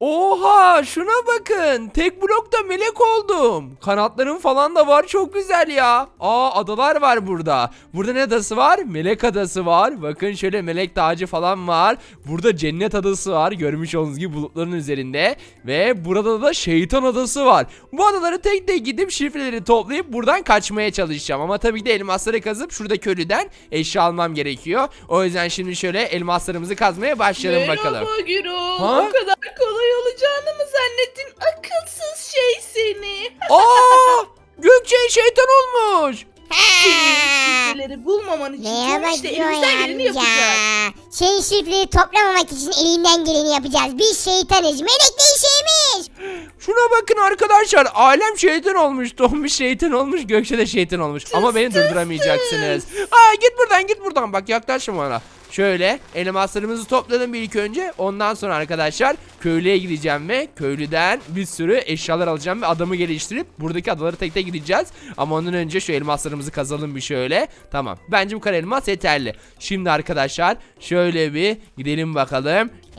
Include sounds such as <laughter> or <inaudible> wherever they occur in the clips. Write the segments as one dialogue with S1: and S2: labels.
S1: Oha şuna bakın. Tek blokta melek oldum. Kanatlarım falan da var. Çok güzel ya. Aa adalar var burada. Burada ne adası var? Melek adası var. Bakın şöyle melek tacı falan var. Burada cennet adası var. Görmüş olduğunuz gibi bulutların üzerinde. Ve burada da şeytan adası var. Bu adaları tek tek gidip şifreleri toplayıp buradan kaçmaya çalışacağım. Ama tabii ki de elmasları kazıp şuradaki ölüden eşya almam gerekiyor. O yüzden şimdi şöyle elmaslarımızı kazmaya başlayalım bakalım.
S2: Merhaba Gürol.
S1: Ha?
S2: O kadar kolay olacağını mı zannettin? Akılsız şey seni. <laughs>
S1: Aa! Gökçe şeytan olmuş.
S2: Şifreleri bulmaman için
S3: Merhaba
S2: Tom işte elimizden geleni
S3: amca.
S2: yapacağız.
S3: Şey şifreyi toplamamak için elinden geleni yapacağız. Biz şeytanız. Melek değişeymiş. <gasps>
S1: Şuna bakın arkadaşlar. Alem şeytan olmuş. Tombiş şeytan olmuş. Gökçe de şeytan olmuş. Ama beni durduramayacaksınız. Aa git buradan git buradan. Bak yaklaşma bana. Şöyle elmaslarımızı topladım bir ilk önce. Ondan sonra arkadaşlar köylüye gideceğim ve köylüden bir sürü eşyalar alacağım ve adamı geliştirip buradaki adaları tek tek gideceğiz. Ama ondan önce şu elmaslarımızı kazalım bir şöyle. Tamam. Bence bu kadar elmas yeterli. Şimdi arkadaşlar şöyle bir gidelim bakalım. <laughs>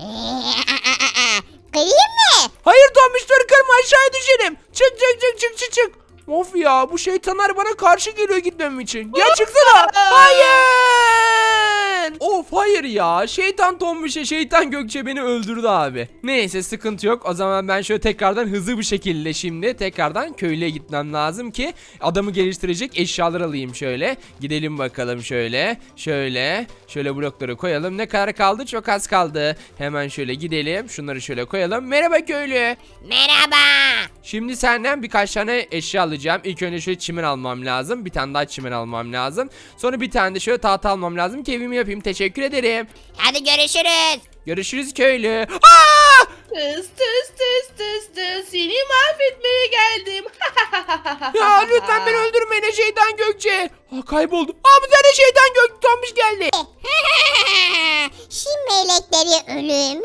S3: Kırayım mı?
S1: Hayır Tomiş dur kırma aşağıya düşelim. Çık çık çık çık çık çık. Of ya bu şeytanlar bana karşı geliyor gitmem için. Gel çıksana. Hayır. Of hayır ya. Şeytan Tomiş'e şeytan Gökçe beni öldürdü abi. Neyse sıkıntı yok. O zaman ben şöyle tekrardan hızlı bir şekilde şimdi tekrardan köylüye gitmem lazım ki adamı geliştirecek eşyalar alayım şöyle. Gidelim bakalım şöyle. Şöyle. Şöyle blokları koyalım. Ne kadar kaldı? Çok az kaldı. Hemen şöyle gidelim. Şunları şöyle koyalım. Merhaba köylü.
S3: Merhaba.
S1: Şimdi senden birkaç tane eşya alacağım. İlk önce şöyle çimen almam lazım. Bir tane daha çimen almam lazım. Sonra bir tane de şöyle tahta almam lazım ki evimi yapayım. Teşekkür ederim.
S3: Hadi görüşürüz.
S1: Görüşürüz köylü. Aa!
S2: Tıs tıs tıs tıs tıs. Seni mahvetmeye geldim. <laughs>
S1: Ya lütfen beni öldürmeyin şeytan Gökçe. Aa, kayboldu. Aa bir tane şeytan Gök Tombiş geldi. <laughs>
S3: Şimdi melekleri. Melekleri ölüm.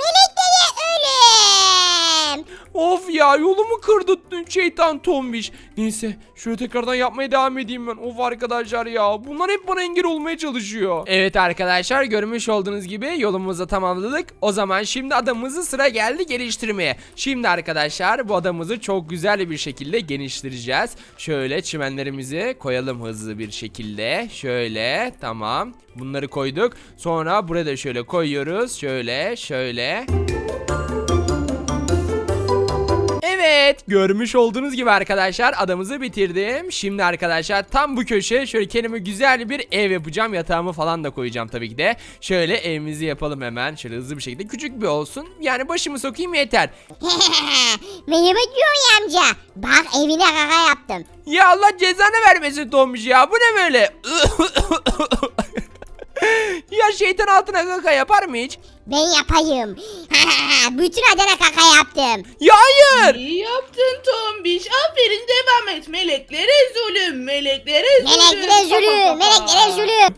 S1: Of ya yolumu kırdı şeytan Tombiş. Neyse şöyle tekrardan yapmaya devam edeyim ben. Of arkadaşlar ya bunlar hep bana engel olmaya çalışıyor. Evet arkadaşlar görmüş olduğunuz gibi yolumuzu tamamladık. O zaman şimdi adamımızı sıra geldi geliştirmeye. Şimdi arkadaşlar bu adamımızı çok güzel bir şekilde geliştireceğiz. Şöyle çimenlerimizi koyalım hızlı bir şekilde. Şöyle tamam. Bunları koyduk. Sonra buraya da şöyle koyuyoruz. Şöyle şöyle. Evet görmüş olduğunuz gibi arkadaşlar adamızı bitirdim. Şimdi arkadaşlar tam bu köşeye şöyle kendime güzel bir ev yapacağım. Yatağımı falan da koyacağım tabii ki de. Şöyle evimizi yapalım hemen. Şöyle hızlı bir şekilde küçük bir olsun. Yani başımı sokayım yeter. <laughs>
S3: Merhaba Joy amca. Bak evine kaka yaptım.
S1: Ya Allah cezanı vermesin Tombiş ya. Bu ne böyle? <laughs> <laughs> ya şeytan altına kaka yapar mı hiç?
S3: Ben yapayım. <laughs> Bütün adana kaka yaptım.
S1: Ya hayır.
S2: İyi yaptın Tombiş. Aferin devam et. Meleklere zulüm. Meleklere zulüm.
S3: Meleklere zulüm. Meleklere zulüm.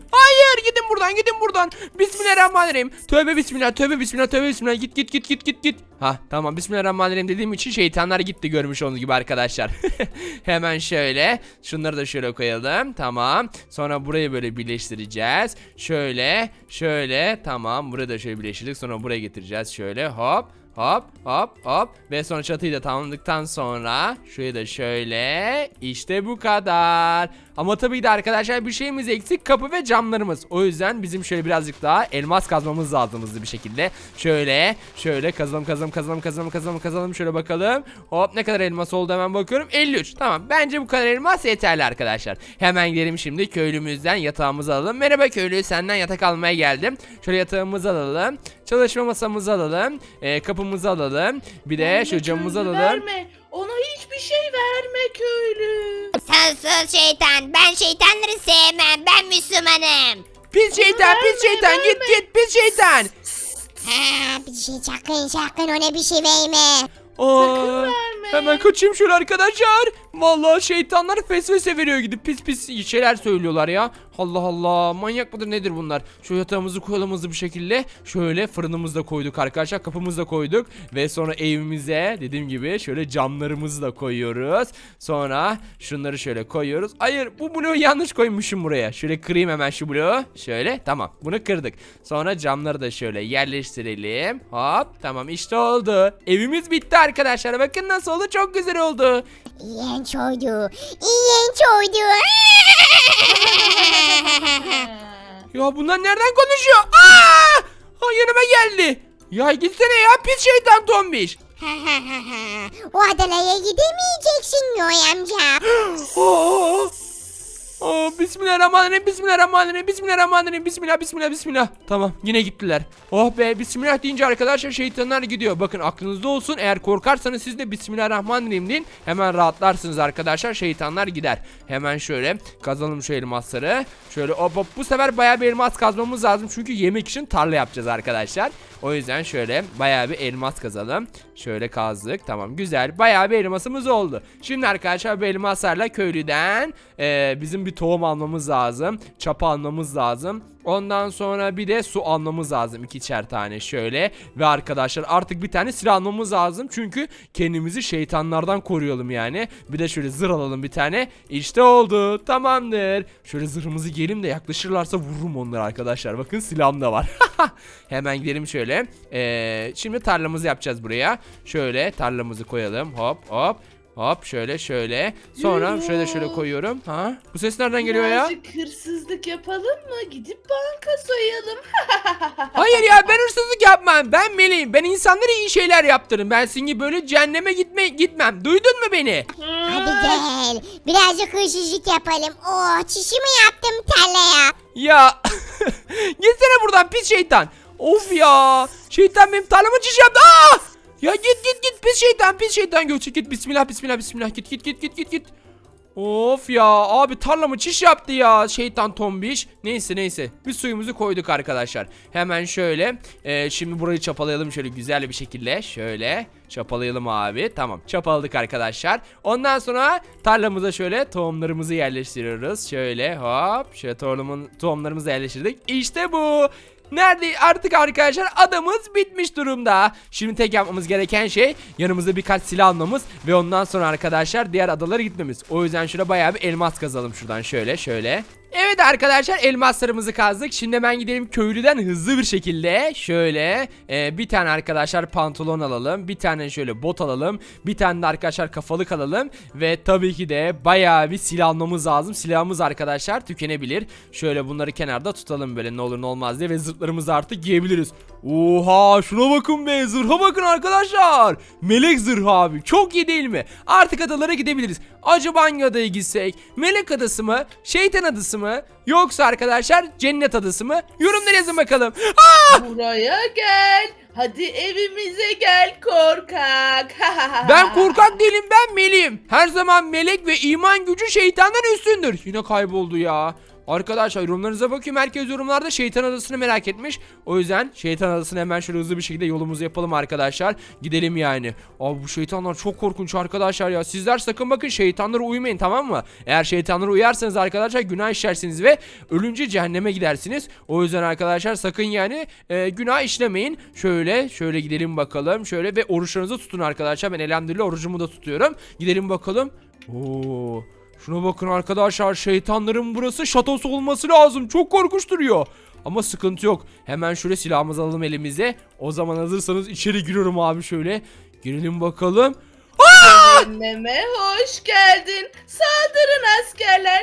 S1: Hayır gidin buradan gidin buradan. Bismillahirrahmanirrahim. Tövbe bismillah tövbe bismillah tövbe bismillah git git git git git git. Ha tamam bismillahirrahmanirrahim dediğim için şeytanlar gitti görmüş olduğunuz gibi arkadaşlar. <laughs> Hemen şöyle şunları da şöyle koyalım. Tamam. Sonra burayı böyle birleştireceğiz. Şöyle şöyle tamam burayı da şöyle birleştirdik. Sonra buraya getireceğiz şöyle hop. Hop hop hop ve sonra çatıyı da tamamladıktan sonra şurayı da şöyle işte bu kadar. Ama tabii de arkadaşlar bir şeyimiz eksik kapı ve camlarımız. O yüzden bizim şöyle birazcık daha elmas kazmamız lazım hızlı bir şekilde. Şöyle şöyle kazalım kazalım kazalım kazalım kazalım kazalım şöyle bakalım. Hop ne kadar elmas oldu hemen bakıyorum. 53 tamam bence bu kadar elmas yeterli arkadaşlar. Hemen gidelim şimdi köylümüzden yatağımızı alalım. Merhaba köylü senden yatak almaya geldim. Şöyle yatağımızı alalım. Çalışma masamızı alalım. E, kapımızı alalım. Bir de şu camımızı alalım.
S2: Verme. Ona hiçbir şey verme köylü.
S3: Sensiz şeytan. Ben şeytanları sevmem. Ben Müslümanım.
S1: Pis şeytan pis
S2: verme,
S1: şeytan git
S2: verme.
S1: git pis şeytan.
S3: Ha, bir şey çakın çakın ona bir şey verme.
S1: Aa,
S2: verme.
S1: hemen kaçayım şöyle arkadaşlar. Vallahi şeytanlar fesvese veriyor gidip pis pis şeyler söylüyorlar ya. Allah Allah manyak mıdır nedir bunlar? Şu yatağımızı koyalım hızlı bir şekilde. Şöyle fırınımızı da koyduk arkadaşlar. Kapımızı da koyduk. Ve sonra evimize dediğim gibi şöyle camlarımızı da koyuyoruz. Sonra şunları şöyle koyuyoruz. Hayır bu bloğu yanlış koymuşum buraya. Şöyle kırayım hemen şu bloğu. Şöyle tamam bunu kırdık. Sonra camları da şöyle yerleştirelim. Hop tamam işte oldu. Evimiz bitti arkadaşlar. Bakın nasıl oldu çok güzel oldu.
S3: İğrenç oydu. İğrenç oydu. <laughs>
S1: Ya bunlar nereden konuşuyor? Aa! Ha, yanıma geldi. Ya gitsene ya pis şeytan tombiş. <laughs>
S3: o adalaya gidemeyeceksin Noy amca. <gasps>
S1: Aa! Aa, bismillahirrahmanirrahim, bismillahirrahmanirrahim, bismillahirrahmanirrahim, bismillah, bismillah, bismillah. Tamam, yine gittiler. Oh be, bismillah deyince arkadaşlar şeytanlar gidiyor. Bakın aklınızda olsun, eğer korkarsanız siz de bismillahirrahmanirrahim deyin. Hemen rahatlarsınız arkadaşlar, şeytanlar gider. Hemen şöyle kazalım şu elmasları. Şöyle hop hop, bu sefer bayağı bir elmas kazmamız lazım. Çünkü yemek için tarla yapacağız arkadaşlar. O yüzden şöyle bayağı bir elmas kazalım. Şöyle kazdık. Tamam güzel. Bayağı bir elmasımız oldu. Şimdi arkadaşlar bu elmaslarla köylüden eee, bizim bir tohum almamız lazım. Çapa almamız lazım. Ondan sonra bir de su almamız lazım. ikişer tane şöyle. Ve arkadaşlar artık bir tane silah almamız lazım. Çünkü kendimizi şeytanlardan koruyalım yani. Bir de şöyle zırh alalım bir tane. İşte oldu. Tamamdır. Şöyle zırhımızı giyelim de yaklaşırlarsa vururum onları arkadaşlar. Bakın silahım da var. <laughs> Hemen gidelim şöyle. Ee, şimdi tarlamızı yapacağız buraya. Şöyle tarlamızı koyalım. Hop hop. Hop şöyle şöyle. Sonra
S2: Yürü.
S1: şöyle şöyle koyuyorum. Ha? Bu ses nereden geliyor ya?
S2: Birazcık hırsızlık yapalım mı? Gidip banka soyalım. <laughs>
S1: Hayır ya ben hırsızlık yapmam. Ben meleğim. Ben insanlara iyi şeyler yaptırırım. Ben senin gibi böyle cehenneme gitme gitmem. Duydun mu beni?
S3: Hadi gel. Birazcık hırsızlık yapalım. Oh çişimi yaptım tarlaya.
S1: Ya <laughs> gitsene buradan pis şeytan. Of ya. Şeytan benim tarlama çiş yaptı. Aa! Ya git git git pis şeytan pis şeytan göçü git bismillah bismillah bismillah git git git git git git. Of ya abi tarlamı çiş yaptı ya şeytan tombiş. Neyse neyse biz suyumuzu koyduk arkadaşlar. Hemen şöyle e, şimdi burayı çapalayalım şöyle güzel bir şekilde. Şöyle çapalayalım abi. Tamam çapaladık arkadaşlar. Ondan sonra tarlamıza şöyle tohumlarımızı yerleştiriyoruz. Şöyle hop şöyle tohumun, tohumlarımızı yerleştirdik. İşte bu. Nerede artık arkadaşlar adamız bitmiş durumda. Şimdi tek yapmamız gereken şey yanımızda birkaç silah almamız ve ondan sonra arkadaşlar diğer adalara gitmemiz. O yüzden şurada bayağı bir elmas kazalım şuradan şöyle şöyle. Evet arkadaşlar elmaslarımızı kazdık. Şimdi hemen gidelim köylüden hızlı bir şekilde şöyle e, bir tane arkadaşlar pantolon alalım. Bir tane şöyle bot alalım. Bir tane de arkadaşlar kafalık alalım. Ve tabii ki de bayağı bir silah almamız lazım. Silahımız arkadaşlar tükenebilir. Şöyle bunları kenarda tutalım böyle ne olur ne olmaz diye ve zırhlarımızı artık giyebiliriz. Oha şuna bakın be zırha bakın arkadaşlar. Melek zırhı abi çok iyi değil mi? Artık adalara gidebiliriz. Acaba hangi adaya gitsek? Melek adası mı? Şeytan adası mı? Yoksa arkadaşlar cennet adası mı? Yorumlara yazın bakalım. Aa!
S2: Buraya gel. Hadi evimize gel korkak.
S1: Ben korkak değilim ben meleğim. Her zaman melek ve iman gücü şeytandan üstündür. Yine kayboldu ya. Arkadaşlar yorumlarınıza bakayım. Herkes yorumlarda şeytan adasını merak etmiş. O yüzden şeytan adasını hemen şöyle hızlı bir şekilde yolumuzu yapalım arkadaşlar. Gidelim yani. Abi bu şeytanlar çok korkunç arkadaşlar ya. Sizler sakın bakın şeytanlara uymayın tamam mı? Eğer şeytanlara uyarsanız arkadaşlar günah işlersiniz ve ölünce cehenneme gidersiniz. O yüzden arkadaşlar sakın yani e, günah işlemeyin. Şöyle şöyle gidelim bakalım. Şöyle ve oruçlarınızı tutun arkadaşlar. Ben elhamdülillah orucumu da tutuyorum. Gidelim bakalım. Oo. Şuna bakın arkadaşlar şeytanların burası şatosu olması lazım. Çok korkunç duruyor. Ama sıkıntı yok. Hemen şöyle silahımızı alalım elimize. O zaman hazırsanız içeri giriyorum abi şöyle. Girelim bakalım.
S2: Anneme hoş geldin. Saldırın askerler.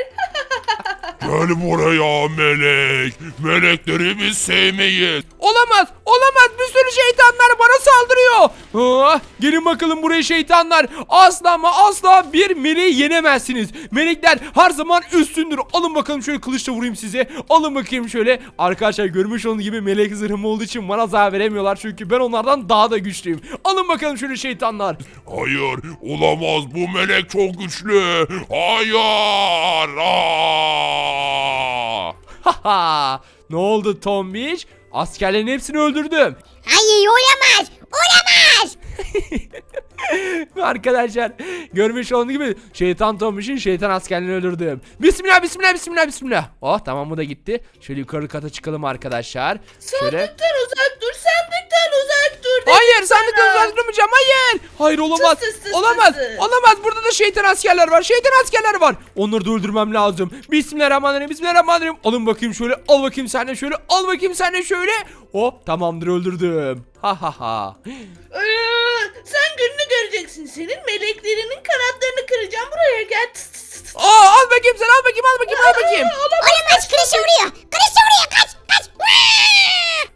S2: <laughs>
S4: Gel buraya melek. Melekleri biz sevmeyiz.
S1: Olamaz. Şeytanlar bana saldırıyor. Ah, gelin bakalım buraya şeytanlar. Asla ama asla bir meleği yenemezsiniz. Melekler her zaman üstündür. Alın bakalım şöyle kılıçla vurayım size. Alın bakayım şöyle. Arkadaşlar görmüş olduğunuz gibi melek zırhım olduğu için bana zarar veremiyorlar. Çünkü ben onlardan daha da güçlüyüm. Alın bakalım şöyle şeytanlar.
S4: Hayır olamaz bu melek çok güçlü. Hayır. Aa!
S1: Haha. Ne oldu Tombiş? Askerlerin hepsini öldürdüm.
S3: Hayır olamaz. Olamaz. <laughs>
S1: Arkadaşlar görmüş olduğunuz gibi şeytan Tombiş'in şeytan askerlerini öldürdüm. Bismillah bismillah bismillah bismillah. Oh tamam bu da gitti. Şöyle yukarı kata çıkalım arkadaşlar. Şöyle.
S2: Sandıktan uzak dur. Sandıktan uzak dur.
S1: Hayır sandıktan uzak durmayacağım hayır. Hayır olamaz.
S2: Tıs tıs tıs
S1: olamaz.
S2: tıs.
S1: Olamaz. Burada da şeytan askerler var. Şeytan askerler var. Onları da öldürmem lazım. Bismillahirrahmanirrahim. Bismillahirrahmanirrahim. Alın bakayım şöyle. Al bakayım sen de şöyle. Al bakayım sen de şöyle. Hop tamamdır öldürdüm. Ha ha ha.
S2: Göreceksin. Senin meleklerinin kanatlarını kıracağım. Buraya gel. Tıs tıs tıs tıs.
S1: Aa al bakayım sen al bakayım al bakayım al bakayım.
S3: Olamaz kılıçla vuruyor. Kılıçla vuruyor kaç kaç.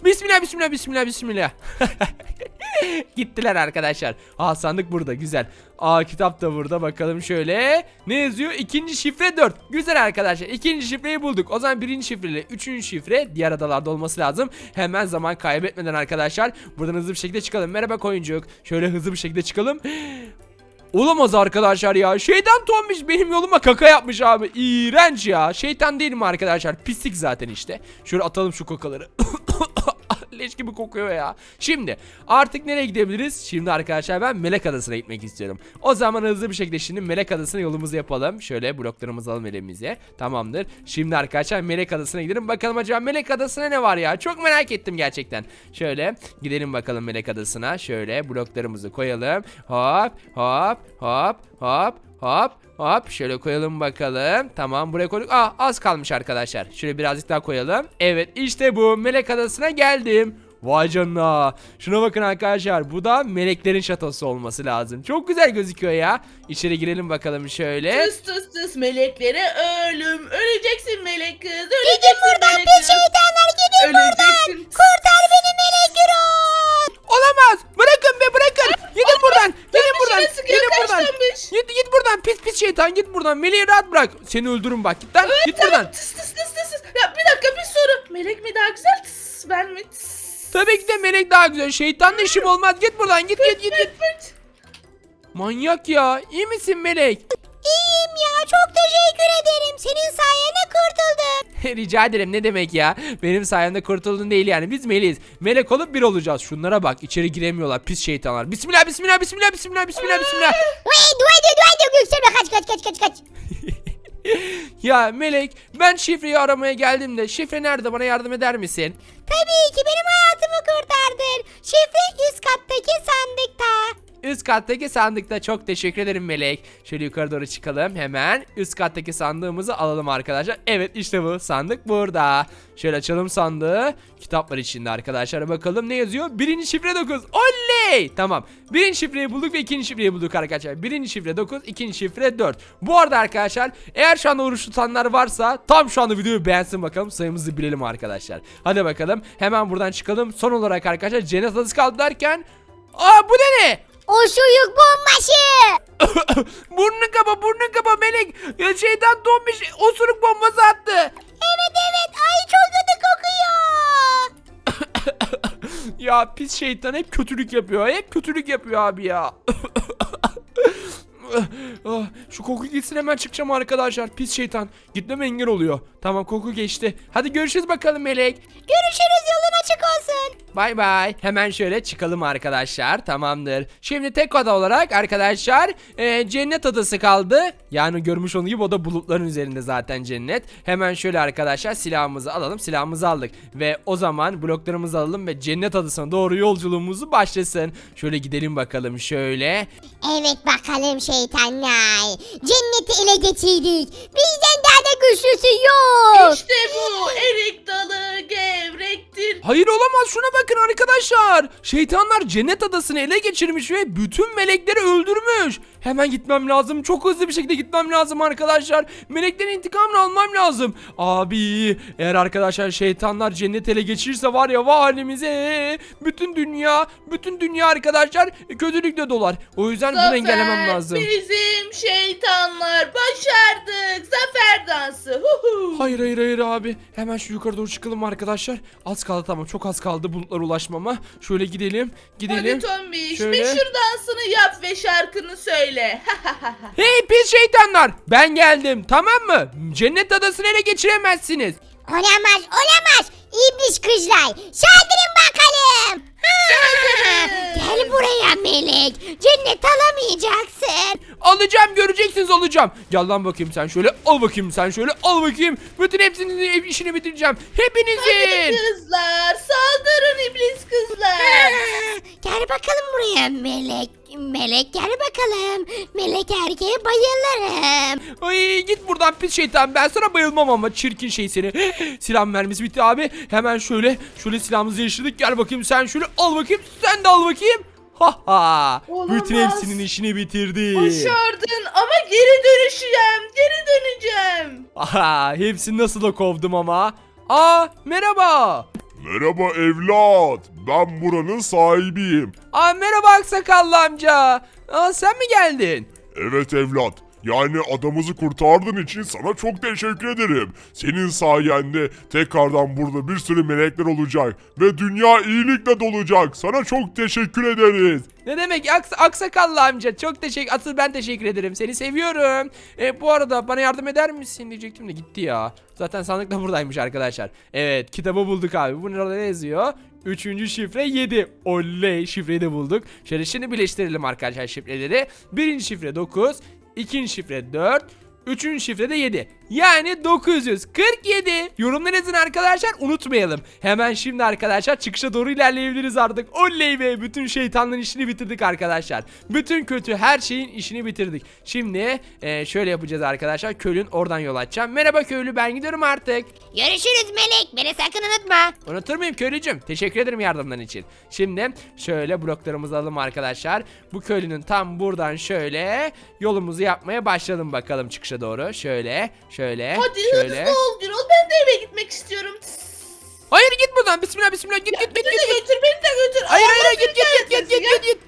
S1: Bismillah bismillah bismillah bismillah. <laughs> <laughs> Gittiler arkadaşlar. Aa sandık burada güzel. Aa kitap da burada bakalım şöyle. Ne yazıyor? İkinci şifre 4. Güzel arkadaşlar. İkinci şifreyi bulduk. O zaman birinci şifreyle üçüncü şifre diğer adalarda olması lazım. Hemen zaman kaybetmeden arkadaşlar buradan hızlı bir şekilde çıkalım. Merhaba koyuncuk. Şöyle hızlı bir şekilde çıkalım. Olamaz arkadaşlar ya. Şeytan tombiş benim yoluma kaka yapmış abi. İğrenç ya. Şeytan değil mi arkadaşlar? Pislik zaten işte. Şöyle atalım şu kokaları. <coughs> Leş gibi kokuyor ya. Şimdi artık nereye gidebiliriz? Şimdi arkadaşlar ben Melek Adası'na gitmek istiyorum. O zaman hızlı bir şekilde şimdi Melek Adası'na yolumuzu yapalım. Şöyle bloklarımızı alalım elimize. Tamamdır. Şimdi arkadaşlar Melek Adası'na gidelim. Bakalım acaba Melek Adası'na ne var ya? Çok merak ettim gerçekten. Şöyle gidelim bakalım Melek Adası'na. Şöyle bloklarımızı koyalım. Hop hop hop hop hop hop şöyle koyalım bakalım. Tamam buraya koyduk. Aa az kalmış arkadaşlar. Şöyle birazcık daha koyalım. Evet işte bu Melek Adası'na geldim. Vay canına. Şuna bakın arkadaşlar. Bu da meleklerin şatosu olması lazım. Çok güzel gözüküyor ya. İçeri girelim bakalım şöyle.
S2: Tıs tıs tıs meleklere ölüm. Öleceksin melek kız. Öleceksin
S3: Gidin buradan
S2: melek kız.
S3: şeytanlar gidin buradan.
S2: Öleceksin.
S3: Kurtar beni melek.
S1: Olamaz. Bırakın be bırakın. Gidin buradan. Gidin buradan.
S2: dişine sıkıyor,
S1: Gidin buradan. Git git buradan. Pis pis şeytan git buradan. Meleği rahat bırak. Seni öldürürüm bak. Git lan. Git buradan.
S2: Tıs tıs tıs tıs tıs. Ya bir dakika bir soru. Melek mi daha güzel? Tıs ben mi? Tıs.
S1: Tabii ki de melek daha güzel. Şeytanla işim olmaz. Git buradan. Git git git. git.
S2: Pıt pıt.
S1: Manyak ya. İyi misin melek?
S3: İyiyim ya çok teşekkür ederim. Senin sayende kurtuldum. <laughs>
S1: Rica ederim ne demek ya? Benim sayemde kurtuldun değil yani. Biz meleğiz. Melek olup bir olacağız. Şunlara bak. içeri giremiyorlar. Pis şeytanlar. Bismillah bismillah bismillah bismillah bismillah bismillah. <laughs>
S3: Vay dua ediyor dua ediyor Göksel'e kaç kaç kaç kaç kaç. <laughs>
S1: ya Melek ben şifreyi aramaya geldim de şifre nerede bana yardım eder misin?
S3: Tabii ki benim hayatımı kattaki sandıkta
S1: çok teşekkür ederim Melek. Şöyle yukarı doğru çıkalım hemen. Üst kattaki sandığımızı alalım arkadaşlar. Evet işte bu sandık burada. Şöyle açalım sandığı. Kitap var içinde arkadaşlar. Bakalım ne yazıyor? Birinci şifre 9. Oley! Tamam. Birinci şifreyi bulduk ve ikinci şifreyi bulduk arkadaşlar. Birinci şifre 9, ikinci şifre 4. Bu arada arkadaşlar eğer şu anda oruç tutanlar varsa tam şu anda videoyu beğensin bakalım. Sayımızı bilelim arkadaşlar. Hadi bakalım. Hemen buradan çıkalım. Son olarak arkadaşlar cennet adası kaldı derken. Aa bu ne ne?
S3: O şuyuk bombası. <coughs>
S1: burnunu kapa burnunu kapa melek. Ya şeytan donmuş osuruk bombası attı.
S3: Evet evet. Ay çok kötü kokuyor. <coughs>
S1: ya pis şeytan hep kötülük yapıyor. Hep kötülük yapıyor abi ya <coughs> <laughs> Ah, Şu koku gitsin hemen çıkacağım arkadaşlar. Pis şeytan. Gitmeme engel oluyor. Tamam koku geçti. Hadi görüşürüz bakalım Melek.
S3: Görüşürüz yolun açık olsun.
S1: Bay bay. Hemen şöyle çıkalım arkadaşlar. Tamamdır. Şimdi tek ada olarak arkadaşlar e, cennet adası kaldı. Yani görmüş olduğunuz gibi o da bulutların üzerinde zaten cennet. Hemen şöyle arkadaşlar silahımızı alalım. Silahımızı aldık. Ve o zaman bloklarımızı alalım ve cennet adasına doğru yolculuğumuzu başlasın. Şöyle gidelim bakalım şöyle.
S3: Evet bakalım şeytanlar. Cenneti ele geçirdik. Bizden daha da güçlüsü yok.
S2: İşte bu erik dalı gevrektir.
S1: Hayır olamaz şuna bakın arkadaşlar. Şeytanlar cennet adasını ele geçirmiş ve bütün melekleri öldürmüş. Hemen gitmem lazım. Çok hızlı bir şekilde gitmem lazım arkadaşlar. Meleklerin intikamını almam lazım. Abi eğer arkadaşlar şeytanlar cennet ele geçirirse var ya vah halimize. Bütün dünya, bütün dünya arkadaşlar kötülükle dolar. O yüzden bunu engellemem lazım.
S2: Bizim şeytanlar başardık. Zafer dansı.
S1: Hayır hayır hayır abi. Hemen şu yukarı doğru çıkalım arkadaşlar. Az kaldı tamam çok az kaldı bulutlara ulaşmama. Şöyle gidelim. Gidelim.
S2: Hadi Tombiş
S1: Şöyle.
S2: meşhur dansını yap ve şarkını söyle. <laughs>
S1: Hey pis şeytanlar ben geldim tamam mı? Cennet adasını ele geçiremezsiniz.
S3: Olamaz olamaz. İblis kızlar. Saldırın bakalım. <laughs> Gel buraya melek. Cennet alamayacaksın.
S1: Alacağım göreceksiniz alacağım. Gel lan bakayım sen şöyle al bakayım sen şöyle al bakayım. Bütün hepsinin işini bitireceğim. Hepinizin.
S2: Kızlar saldırın iblis kızlar. <laughs>
S3: Gel bakalım buraya melek. Melek gel bakalım. Melek erkeğe bayılırım.
S1: Ay git buradan pis şeytan ben sana bayılmam ama çirkin şey seni. <gasps> Silah mermisi bitti abi. Hemen şöyle şöyle silahımızı yaşadık. Gel bakayım sen şöyle al bakayım sen de al bakayım. Ha ha.
S2: Olamaz.
S1: Bütün hepsinin işini bitirdi.
S2: Başardın ama geri dönüşeceğim. Geri döneceğim.
S1: Aha hepsini nasıl da kovdum ama. Aa merhaba.
S4: Merhaba evlat. Ben buranın sahibiyim.
S1: Aa merhaba aksakallı amca. Aa sen mi geldin?
S4: Evet evlat. Yani adamızı kurtardığın için sana çok teşekkür ederim. Senin sayende tekrardan burada bir sürü melekler olacak ve dünya iyilikle dolacak. Sana çok teşekkür ederiz.
S1: Ne demek aks aksakallı amca çok teşekkür asıl ben teşekkür ederim seni seviyorum. E, bu arada bana yardım eder misin diyecektim de gitti ya. Zaten sandık da buradaymış arkadaşlar. Evet kitabı bulduk abi. Bu nerede ne yazıyor? Üçüncü şifre 7. Oley şifreyi de bulduk. Şöyle şimdi birleştirelim arkadaşlar şifreleri. Birinci şifre 9. ikinci şifre 4. Üçüncü şifre de 7. Yani 947. Yorumlar yazın arkadaşlar unutmayalım. Hemen şimdi arkadaşlar çıkışa doğru ilerleyebiliriz artık. Oley be bütün şeytanların işini bitirdik arkadaşlar. Bütün kötü her şeyin işini bitirdik. Şimdi e, şöyle yapacağız arkadaşlar. Köylün oradan yol açacağım. Merhaba köylü ben gidiyorum artık.
S3: Görüşürüz melek. Beni sakın unutma.
S1: Unutur muyum köylücüm? Teşekkür ederim yardımların için. Şimdi şöyle bloklarımızı alalım arkadaşlar. Bu köylünün tam buradan şöyle yolumuzu yapmaya başlayalım bakalım çıkışa doğru. Şöyle, şöyle,
S2: Hadi
S1: şöyle.
S2: hızlı ol Gürol. Ben de eve gitmek istiyorum.
S1: Hayır git buradan. Bismillah bismillah git git git
S2: Beni
S1: git.
S2: de götür beni de götür.
S1: Hayır
S2: Allah
S1: hayır git git
S2: seni
S1: git git git
S2: kahretmesin ya.
S1: git git.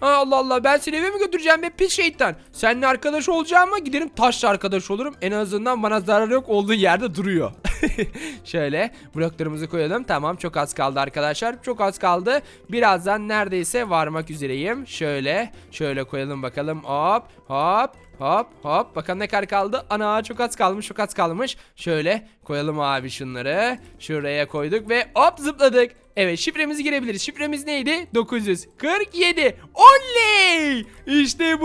S1: Ha, Allah Allah ben seni eve mi götüreceğim be pis şeytan. Seninle arkadaş olacağıma giderim taşla arkadaş olurum. En azından bana zarar yok olduğu yerde duruyor. <laughs> Şöyle bloklarımızı koyalım. Tamam çok az kaldı arkadaşlar. Çok az kaldı. Birazdan neredeyse varmak üzereyim. Şöyle şöyle koyalım bakalım. Hop hop hop hop. Bakalım ne kadar kaldı. Ana çok az kalmış çok az kalmış. Şöyle koyalım abi şunları. Şuraya koyduk ve hop zıpladık. Evet şifremizi girebiliriz. Şifremiz neydi? 947. Oley! İşte bu.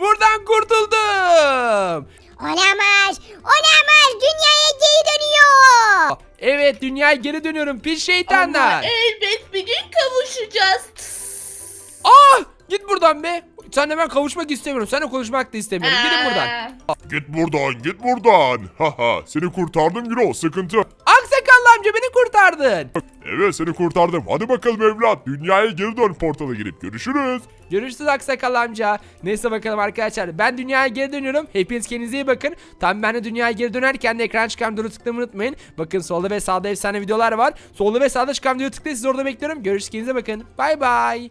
S1: Buradan kurtuldum.
S3: Olamaz. Olamaz. Dünyaya geri dönüyor.
S1: Evet dünyaya geri dönüyorum pis şeytanlar.
S2: Ama elbet bir gün kavuşacağız.
S1: Ah! Git buradan be. Senle ben kavuşmak istemiyorum. Seninle konuşmak da istemiyorum. Gidin buradan.
S2: Aa.
S4: Git buradan git buradan. Haha seni kurtardım Gürol sıkıntı. yok.
S1: Aksakallı amca beni kurtardın.
S4: Evet seni kurtardım. Hadi bakalım evlat. Dünyaya geri dön portala girip görüşürüz.
S1: Görüşürüz Aksakallı amca. Neyse bakalım arkadaşlar. Ben dünyaya geri dönüyorum. Hepiniz kendinize iyi bakın. Tam ben de dünyaya geri dönerken de ekran çıkan videoyu tıklamayı unutmayın. Bakın solda ve sağda efsane videolar var. Solda ve sağda çıkan videoyu tıklayın. Sizi orada bekliyorum. Görüşürüz kendinize bakın. Bay bay.